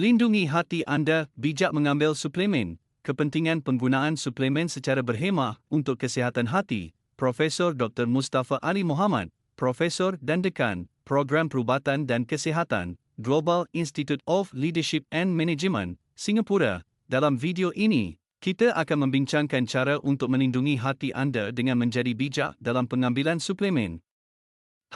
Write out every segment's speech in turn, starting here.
Lindungi hati anda bijak mengambil suplemen. Kepentingan penggunaan suplemen secara berhemah untuk kesihatan hati. Profesor Dr. Mustafa Ali Muhammad, Profesor dan Dekan, Program Perubatan dan Kesihatan, Global Institute of Leadership and Management, Singapura. Dalam video ini, kita akan membincangkan cara untuk melindungi hati anda dengan menjadi bijak dalam pengambilan suplemen.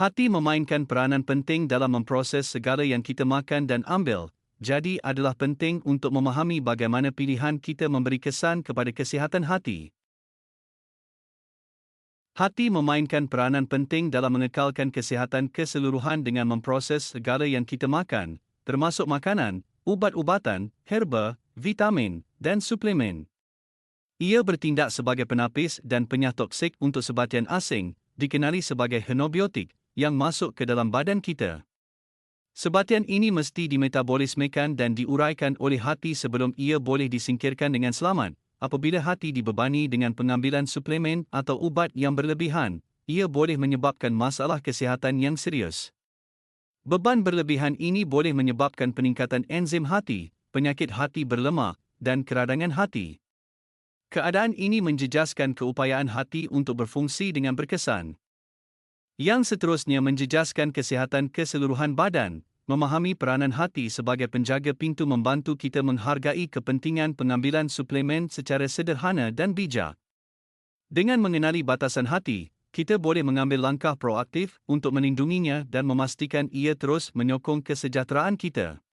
Hati memainkan peranan penting dalam memproses segala yang kita makan dan ambil, jadi adalah penting untuk memahami bagaimana pilihan kita memberi kesan kepada kesihatan hati. Hati memainkan peranan penting dalam mengekalkan kesihatan keseluruhan dengan memproses segala yang kita makan, termasuk makanan, ubat-ubatan, herba, vitamin, dan suplemen. Ia bertindak sebagai penapis dan penyah toksik untuk sebatian asing, dikenali sebagai henobiotik, yang masuk ke dalam badan kita. Sebatian ini mesti dimetabolismekan dan diuraikan oleh hati sebelum ia boleh disingkirkan dengan selamat, apabila hati dibebani dengan pengambilan suplemen atau ubat yang berlebihan, ia boleh menyebabkan masalah kesihatan yang serius. Beban berlebihan ini boleh menyebabkan peningkatan enzim hati, penyakit hati berlemak, dan keradangan hati. Keadaan ini menjejaskan keupayaan hati untuk berfungsi dengan berkesan. Yang seterusnya menjejaskan kesihatan keseluruhan badan, memahami peranan hati sebagai penjaga pintu membantu kita menghargai kepentingan pengambilan suplemen secara sederhana dan bijak. Dengan mengenali batasan hati, kita boleh mengambil langkah proaktif untuk melindunginya dan memastikan ia terus menyokong kesejahteraan kita.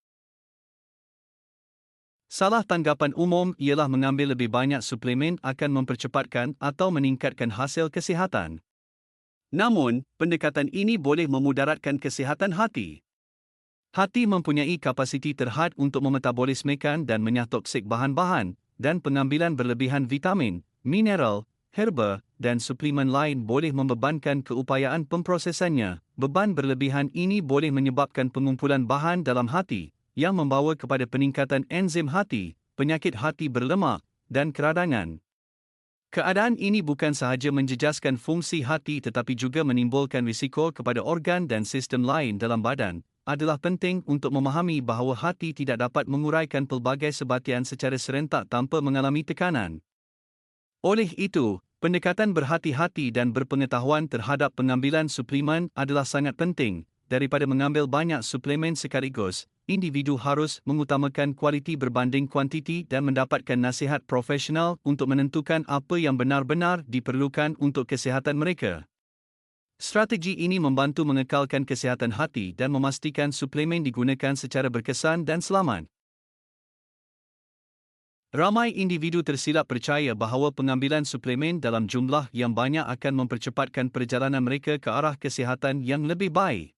Salah tanggapan umum ialah mengambil lebih banyak suplemen akan mempercepatkan atau meningkatkan hasil kesihatan. Namun, pendekatan ini boleh memudaratkan kesihatan hati. Hati mempunyai kapasiti terhad untuk memetabolismekan dan menyah toksik bahan-bahan, dan pengambilan berlebihan vitamin, mineral, herba, dan suplemen lain boleh membebankan keupayaan pemprosesannya. Beban berlebihan ini boleh menyebabkan pengumpulan bahan dalam hati, yang membawa kepada peningkatan enzim hati, penyakit hati berlemak, dan keradangan. Keadaan ini bukan sahaja menjejaskan fungsi hati tetapi juga menimbulkan risiko kepada organ dan sistem lain dalam badan, adalah penting untuk memahami bahawa hati tidak dapat menguraikan pelbagai sebatian secara serentak tanpa mengalami tekanan. Oleh itu, pendekatan berhati-hati dan berpengetahuan terhadap pengambilan suplemen adalah sangat penting. Daripada mengambil banyak suplemen sekaligus, individu harus mengutamakan kualiti berbanding kuantiti dan mendapatkan nasihat profesional untuk menentukan apa yang benar-benar diperlukan untuk kesihatan mereka. Strategi ini membantu mengekalkan kesihatan hati dan memastikan suplemen digunakan secara berkesan dan selamat. Ramai individu tersilap percaya bahawa pengambilan suplemen dalam jumlah yang banyak akan mempercepatkan perjalanan mereka ke arah kesihatan yang lebih baik.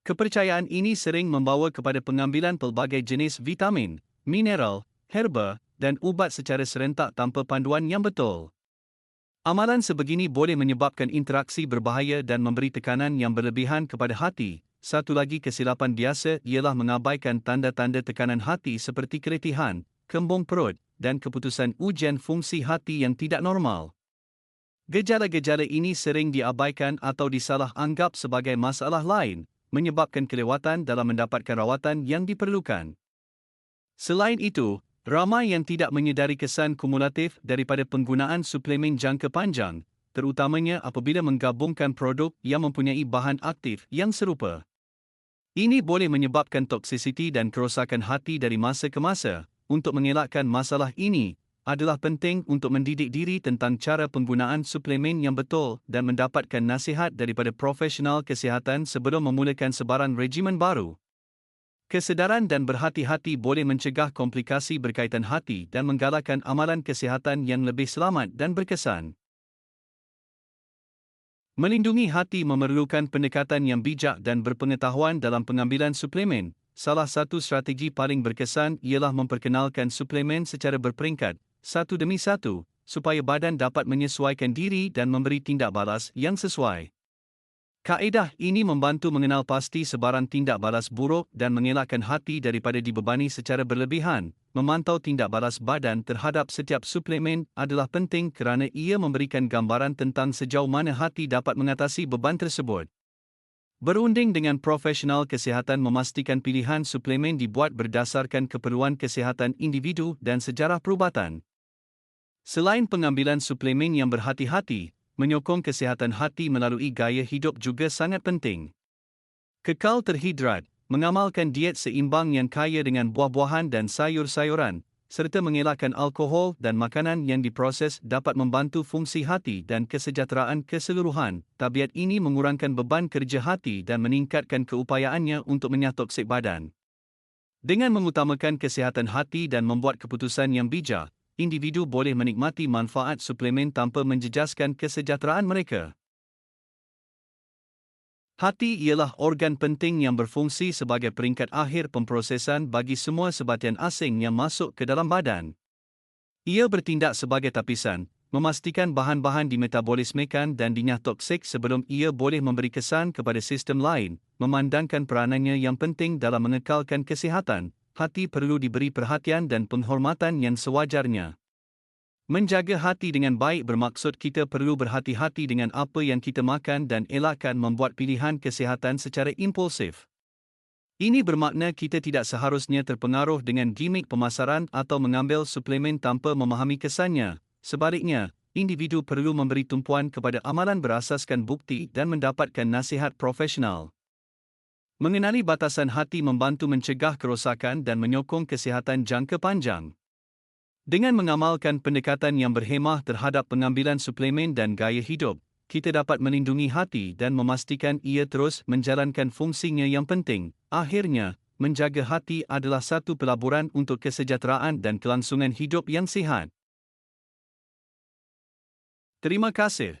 Kepercayaan ini sering membawa kepada pengambilan pelbagai jenis vitamin, mineral, herba dan ubat secara serentak tanpa panduan yang betul. Amalan sebegini boleh menyebabkan interaksi berbahaya dan memberi tekanan yang berlebihan kepada hati. Satu lagi kesilapan biasa ialah mengabaikan tanda-tanda tekanan hati seperti keretihan, kembung perut, dan keputusan ujian fungsi hati yang tidak normal. Gejala-gejala ini sering diabaikan atau disalah anggap sebagai masalah lain, menyebabkan kelewatan dalam mendapatkan rawatan yang diperlukan. Selain itu, Ramai yang tidak menyedari kesan kumulatif daripada penggunaan suplemen jangka panjang, terutamanya apabila menggabungkan produk yang mempunyai bahan aktif yang serupa. Ini boleh menyebabkan toksisiti dan kerosakan hati dari masa ke masa. Untuk mengelakkan masalah ini, adalah penting untuk mendidik diri tentang cara penggunaan suplemen yang betul dan mendapatkan nasihat daripada profesional kesihatan sebelum memulakan sebaran regimen baru. Kesedaran dan berhati-hati boleh mencegah komplikasi berkaitan hati dan menggalakkan amalan kesihatan yang lebih selamat dan berkesan. Melindungi hati memerlukan pendekatan yang bijak dan berpengetahuan dalam pengambilan suplemen. Salah satu strategi paling berkesan ialah memperkenalkan suplemen secara berperingkat, satu demi satu, supaya badan dapat menyesuaikan diri dan memberi tindak balas yang sesuai. Kaedah ini membantu mengenal pasti sebaran tindak balas buruk dan mengelakkan hati daripada dibebani secara berlebihan. Memantau tindak balas badan terhadap setiap suplemen adalah penting kerana ia memberikan gambaran tentang sejauh mana hati dapat mengatasi beban tersebut. Berunding dengan profesional kesihatan memastikan pilihan suplemen dibuat berdasarkan keperluan kesihatan individu dan sejarah perubatan. Selain pengambilan suplemen yang berhati-hati, menyokong kesihatan hati melalui gaya hidup juga sangat penting. Kekal terhidrat, mengamalkan diet seimbang yang kaya dengan buah-buahan dan sayur-sayuran, serta mengelakkan alkohol dan makanan yang diproses dapat membantu fungsi hati dan kesejahteraan keseluruhan. Tabiat ini mengurangkan beban kerja hati dan meningkatkan keupayaannya untuk menyatoksik badan. Dengan mengutamakan kesihatan hati dan membuat keputusan yang bijak, individu boleh menikmati manfaat suplemen tanpa menjejaskan kesejahteraan mereka. Hati ialah organ penting yang berfungsi sebagai peringkat akhir pemprosesan bagi semua sebatian asing yang masuk ke dalam badan. Ia bertindak sebagai tapisan, memastikan bahan-bahan dimetabolismekan dan dinyah toksik sebelum ia boleh memberi kesan kepada sistem lain, memandangkan peranannya yang penting dalam mengekalkan kesihatan, hati perlu diberi perhatian dan penghormatan yang sewajarnya. Menjaga hati dengan baik bermaksud kita perlu berhati-hati dengan apa yang kita makan dan elakkan membuat pilihan kesihatan secara impulsif. Ini bermakna kita tidak seharusnya terpengaruh dengan gimik pemasaran atau mengambil suplemen tanpa memahami kesannya. Sebaliknya, individu perlu memberi tumpuan kepada amalan berasaskan bukti dan mendapatkan nasihat profesional. Mengenali batasan hati membantu mencegah kerosakan dan menyokong kesihatan jangka panjang. Dengan mengamalkan pendekatan yang berhemah terhadap pengambilan suplemen dan gaya hidup, kita dapat melindungi hati dan memastikan ia terus menjalankan fungsinya yang penting. Akhirnya, menjaga hati adalah satu pelaburan untuk kesejahteraan dan kelangsungan hidup yang sihat. Terima kasih.